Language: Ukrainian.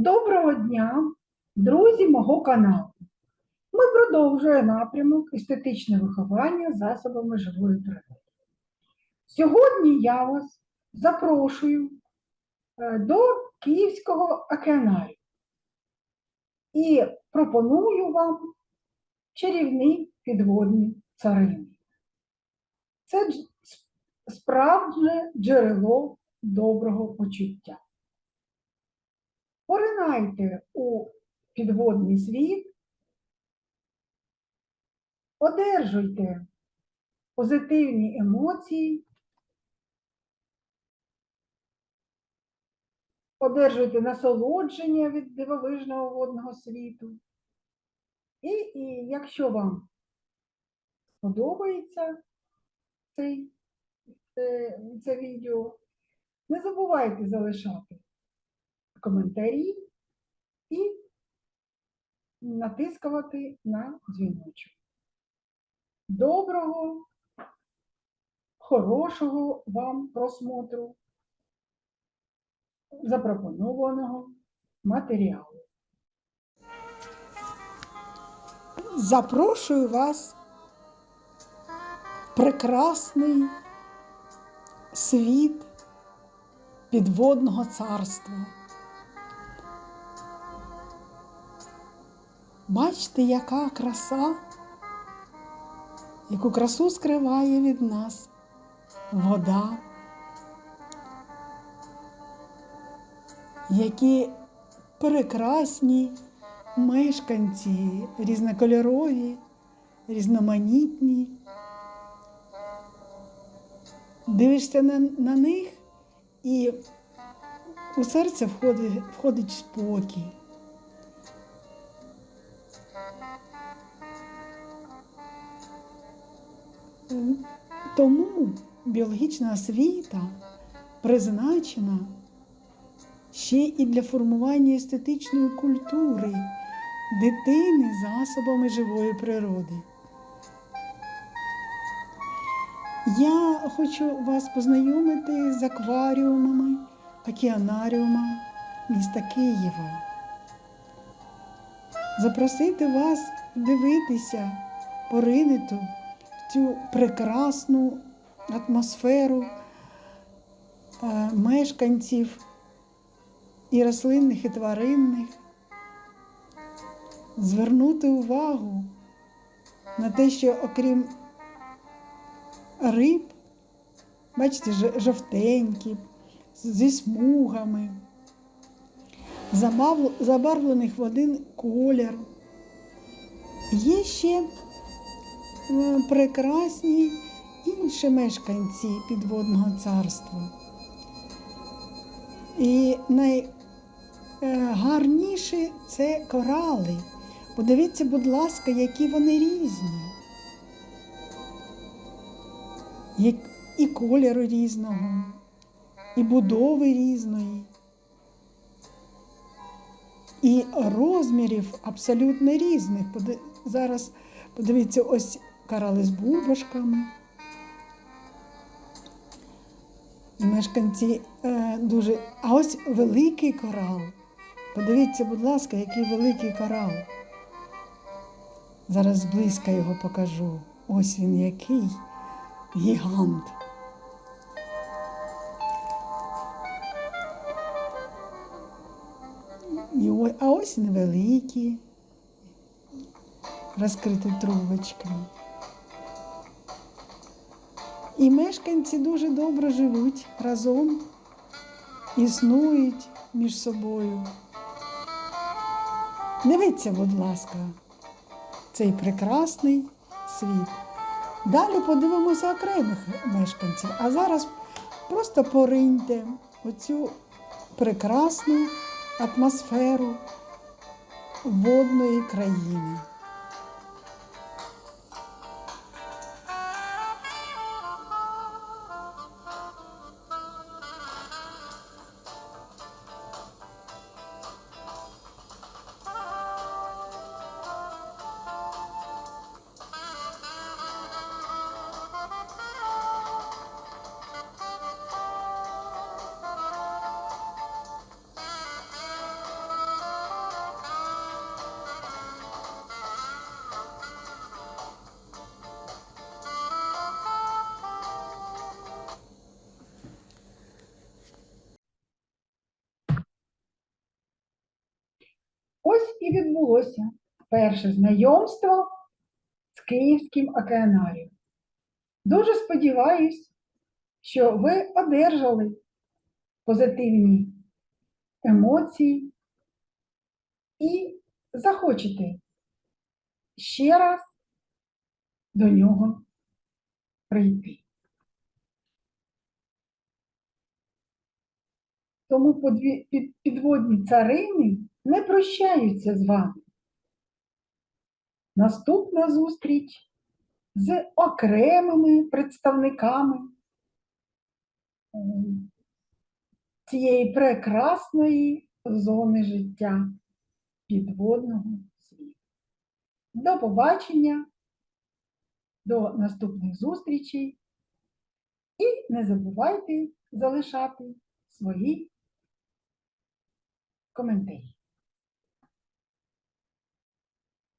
Доброго дня, друзі мого каналу. Ми продовжуємо напрямок естетичне виховання засобами живої природи. Сьогодні я вас запрошую е, до Київського океанарію і пропоную вам чарівні підводні царини. Це справжнє джерело доброго почуття. Поринайте у підводний світ, одержуйте позитивні емоції, одержуйте насолодження від дивовижного водного світу. І, і якщо вам сподобається цей, це, це відео, не забувайте залишати коментарі і натискувати на дзвіночок. Доброго, хорошого вам просмотру запропонованого матеріалу. Запрошую вас в прекрасний світ підводного царства. Бачите, яка краса, яку красу скриває від нас вода, які прекрасні мешканці, різнокольорові, різноманітні. Дивишся на, на них і у серце входить, входить спокій. Тому біологічна освіта призначена ще і для формування естетичної культури дитини засобами живої природи. Я хочу вас познайомити з акваріумами, океанаріумом міста Києва. Запросити вас дивитися, поринути в цю прекрасну атмосферу е, мешканців і рослинних, і тваринних, звернути увагу на те, що окрім риб, бачите, жовтенькі, зі смугами, забарвлених в один колір. Є ще прекрасні інші мешканці підводного царства. І найгарніші це корали. Подивіться, будь ласка, які вони різні. І кольору різного, і будови різної, і розмірів абсолютно різних. Зараз подивіться, ось корали з бульбашками. Мешканці е, дуже. А ось великий корал. Подивіться, будь ласка, який великий корал. Зараз зблизька його покажу. Ось він який гігант. І о- а ось невеликі, розкриті трубочками. І мешканці дуже добре живуть разом, існують між собою. Дивіться, будь ласка, цей прекрасний світ. Далі подивимося окремих мешканців. А зараз просто пориньте оцю прекрасну атмосферу водної країни. І відбулося перше знайомство з Київським океанарієм. Дуже сподіваюсь, що ви одержали позитивні емоції і захочете ще раз до нього прийти. Тому підводні царини не прощаються з вами. Наступна зустріч з окремими представниками цієї прекрасної зони життя підводного світу. До побачення, до наступних зустрічей і не забувайте залишати свої коментарі.